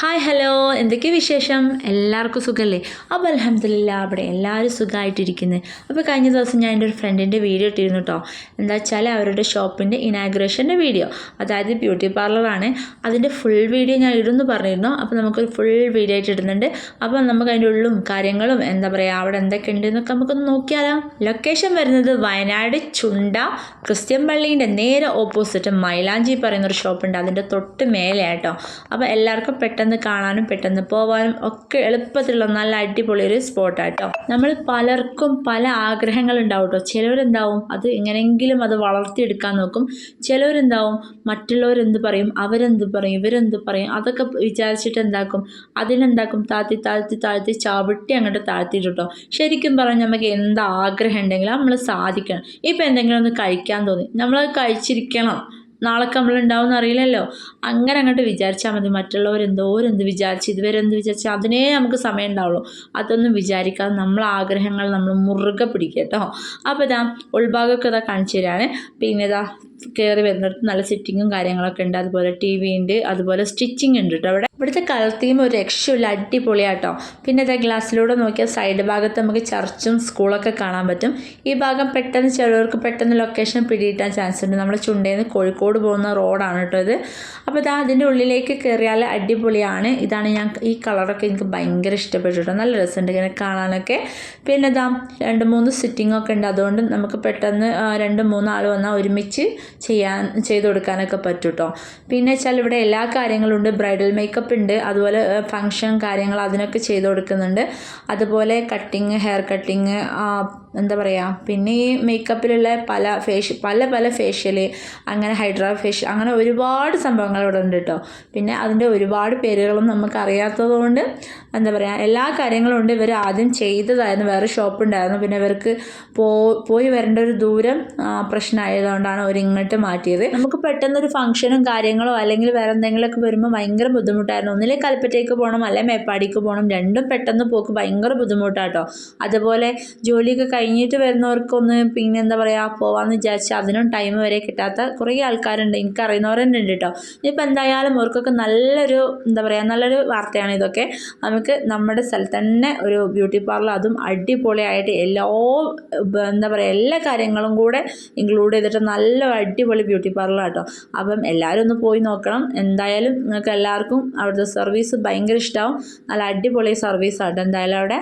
Hi hello എന്തൊക്കെ വിശേഷം? എല്ലാവർക്കും സുഖമല്ലേ അപ്പോൾ അലഹമ്മദില്ല അവിടെ എല്ലാവരും സുഖമായിട്ടിരിക്കുന്നത് അപ്പോൾ കഴിഞ്ഞ ദിവസം ഞാൻ എന്റെ ഒരു ഫ്രണ്ടിന്റെ വീഡിയോ ഇട്ടിരുന്നു കേട്ടോ എന്താ വെച്ചാൽ അവരുടെ ഷോപ്പിന്റെ ഇനാഗ്രേഷന്റെ വീഡിയോ. അതായത് ബ്യൂട്ടി പാർലറാണ് അതിന്റെ ഫുൾ വീഡിയോ ഞാൻ ഇടുന്നു പറഞ്ഞിരുന്നു. അപ്പോൾ നമുക്കൊരു ഫുൾ വീഡിയോ ആയിട്ട് ഇടുന്നുണ്ട്. അപ്പോൾ നമുക്ക് അതിന്റെ ഉള്ളും കാര്യങ്ങളും എന്താ പറയുക അവിടെ എന്തൊക്കെ ഉണ്ട് എന്നൊക്കെ നമുക്കൊന്ന് നോക്കിയാലോ. ലൊക്കേഷൻ വരുന്നത് വയനാട് ചുണ്ട ക്രിസ്ത്യൻ പള്ളീന്റെ നേരെ ഓപ്പോസിറ്റ് മൈലാഞ്ചി പറയുന്നൊരു ഷോപ്പുണ്ട് അതിന്റെ തൊട്ട് മേലെ കേട്ടോ അപ്പോൾ എല്ലാവർക്കും പെട്ടെന്ന് കാണാനും പെട്ടെന്ന് പോവാനും ഒക്കെ എളുപ്പത്തിലുള്ള നല്ല അടിപൊളി ഒരു സ്പോട്ടാട്ടോ നമ്മൾ പലർക്കും പല ആഗ്രഹങ്ങൾ ഉണ്ടാവും കേട്ടോ ചിലവരെന്താവും അത് എങ്ങനെയെങ്കിലും അത് വളർത്തിയെടുക്കാൻ നോക്കും. ചിലവരെന്താവും മറ്റുള്ളവരെന്ത് പറയും അവരെന്ത് പറയും ഇവരെന്ത് പറയും അതൊക്കെ വിചാരിച്ചിട്ട് എന്താക്കും അതിനെന്താക്കും താഴ്ത്തി താഴ്ത്തി താഴ്ത്തി ചവിട്ടി അങ്ങോട്ട് താഴ്ത്തിയിട്ട് കേട്ടോ ശരിക്കും പറഞ്ഞാൽ നമുക്ക് എന്താ ആഗ്രഹം ഉണ്ടെങ്കിലും നമ്മൾ സാധിക്കണം. ഇപ്പം എന്തെങ്കിലും ഒന്ന് കഴിക്കാൻ തോന്നി നമ്മളത് കഴിച്ചിരിക്കണം. നാളെ നമ്മളുണ്ടാവും അറിയില്ലല്ലോ. അങ്ങനെ അങ്ങോട്ട് വിചാരിച്ചാൽ മതി. മറ്റുള്ളവർ എന്തോരെന്ത് വിചാരിച്ച് ഇതുവരെ എന്ത് വിചാരിച്ച് അതിനേ നമുക്ക് സമയം ഉണ്ടാവുള്ളൂ അതൊന്നും വിചാരിക്കാതെ നമ്മളെ ആഗ്രഹങ്ങൾ നമ്മൾ മുറുകെ പിടിക്കുക കേട്ടോ. അപ്പോൾ ഇതാ ഉൾഭാഗമൊക്കെ ഇതാ കാണിച്ചു തരാണ്. പിന്നെ ഇതാ കയറി വരുന്നിടത്ത് നല്ല സിറ്റിങ്ങും കാര്യങ്ങളൊക്കെ ഉണ്ട്. അതുപോലെ ടി വി ഉണ്ട്. അതുപോലെ സ്റ്റിച്ചിങ് ഉണ്ട് കേട്ടോ അവിടെ. ഇവിടുത്തെ കളർ തീം ഒരു രക്ഷയില്ല. അടിപൊളിയാട്ടോ. പിന്നെ ഇതാ ഗ്ലാസ്സിലൂടെ നോക്കിയാൽ സൈഡ് ഭാഗത്ത് നമുക്ക് ചർച്ചും സ്കൂളൊക്കെ കാണാൻ പറ്റും. ഈ ഭാഗം പെട്ടെന്ന് ചിലവർക്ക് പെട്ടെന്ന് ലൊക്കേഷൻ പിടിയിട്ടാൻ ചാൻസ് ഉണ്ട്. നമ്മുടെ ചുണ്ടേന്ന് നിന്ന് കോഴിക്കോട് പോകുന്ന റോഡാണ് കേട്ടോ ഇത്. അപ്പോൾ ഇതാ അതിന്റെ ഉള്ളിലേക്ക് കയറിയാൽ അടിപൊളിയാണ്. ഇതാണ് ഞാൻ ഈ കളറൊക്കെ എനിക്ക് ഭയങ്കര ഇഷ്ടപ്പെട്ടു കേട്ടോ. നല്ല രസമുണ്ട് ഇങ്ങനെ കാണാനൊക്കെ. പിന്നെ ഇതാ രണ്ട് മൂന്ന് സിറ്റിംഗ് ഒക്കെ ഉണ്ട്. അതുകൊണ്ട് നമുക്ക് പെട്ടെന്ന് രണ്ട് മൂന്ന് ആൾ വന്നാൽ ഒരുമിച്ച് ചെയ്യാൻ ചെയ്ത് കൊടുക്കാനൊക്കെ പറ്റും കേട്ടോ പിന്നെ വെച്ചാൽ ഇവിടെ എല്ലാ കാര്യങ്ങളും ഉണ്ട്. ബ്രൈഡൽ മേക്കപ്പ് ഉണ്ട്. അതുപോലെ ഫങ്ഷൻ കാര്യങ്ങൾ അതിനൊക്കെ ചെയ്ത് കൊടുക്കുന്നുണ്ട്. അതുപോലെ കട്ടിങ് ഹെയർ കട്ടിങ് എന്താ പറയുക പിന്നെ ഈ മേക്കപ്പിലുള്ള പല ഫേഷ്യ പല പല ഫേഷ്യൽ അങ്ങനെ ഹൈഡ്രാ ഫേഷ്യൽ അങ്ങനെ ഒരുപാട് സംഭവങ്ങൾ ഇവിടെ ഉണ്ട് കേട്ടോ പിന്നെ അതിന്റെ ഒരുപാട് പേരുകളും നമുക്ക് അറിയാത്തത് കൊണ്ട് എന്താ പറയുക എല്ലാ കാര്യങ്ങളും ഉണ്ട്. ഇവർ ആദ്യം ചെയ്തതായിരുന്നു. വേറെ ഷോപ്പ് ഉണ്ടായിരുന്നു. പിന്നെ ഇവർക്ക് പോ പോയി വരേണ്ട ഒരു ദൂരം പ്രശ്നമായതുകൊണ്ടാണ് അവർ ഇങ്ങോട്ട് മാറ്റിയത്. നമുക്ക് പെട്ടെന്ന് ഒരു ഫംഗ്ഷനും കാര്യങ്ങളോ അല്ലെങ്കിൽ വേറെ എന്തെങ്കിലുമൊക്കെ വരുമ്പോൾ ഭയങ്കര ബുദ്ധിമുട്ടായിരുന്നു. ഒന്നിലെ കൽപ്പറ്റയ്ക്ക് പോകണം അല്ലെങ്കിൽ മേപ്പാടിക്ക് പോകണം രണ്ടും പെട്ടെന്ന് പോക്ക് ഭയങ്കര ബുദ്ധിമുട്ടാട്ടോ അതുപോലെ ജോലിയൊക്കെ കഴിഞ്ഞിട്ട് വരുന്നവർക്കൊന്ന് പിന്നെ എന്താ പറയുക പോവാമെന്ന് വിചാരിച്ചാൽ അതിനും ടൈം വരെ കിട്ടാത്ത കുറേ ആൾക്കാരുണ്ട്. എനിക്ക് ഉണ്ട് കേട്ടോ ഇനിയിപ്പോൾ എന്തായാലും അവർക്കൊക്കെ നല്ലൊരു എന്താ പറയുക നല്ലൊരു വാർത്തയാണ് ഇതൊക്കെ. നമുക്ക് നമ്മുടെ സ്ഥലത്ത് തന്നെ ഒരു ബ്യൂട്ടി പാർലർ അതും അടിപൊളിയായിട്ട് എല്ലാ എന്താ പറയുക എല്ലാ കാര്യങ്ങളും കൂടെ ഇൻക്ലൂഡ് ചെയ്തിട്ട് നല്ല അടിപൊളി ബ്യൂട്ടി പാർലർ കേട്ടോ അപ്പം എല്ലാവരും ഒന്ന് പോയി നോക്കണം. എന്തായാലും നിങ്ങൾക്ക് എല്ലാവർക്കും അവിടുത്തെ സർവീസ് ഭയങ്കര ഇഷ്ടമാവും നല്ല അടിപൊളി സർവീസ് ആട്ടോ എന്തായാലും അവിടെ.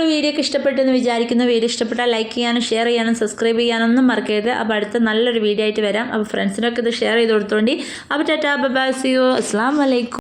നമ്മുടെ വീഡിയോ ഒക്കെ ഇഷ്ടപ്പെട്ടെന്ന് വിചാരിക്കുന്ന വീഡിയോ ഇഷ്ടപ്പെട്ടാൽ ലൈക്ക് ചെയ്യാനും ഷെയർ ചെയ്യാനും സബ്സ്ക്രൈബ് ചെയ്യാനൊന്നും മറക്കരുത്. അപ്പോൾ അടുത്ത നല്ലൊരു വീഡിയോ ആയിട്ട് വരാം. അപ്പോൾ ഫ്രണ്ട്സിനൊക്കെ ഇത് ഷെയർ ചെയ്ത് കൊടുത്തോണ്ടി. അപ്പോൾ ടാറ്റാ ബൈ സി യു അസ്സാം വലൈക്കും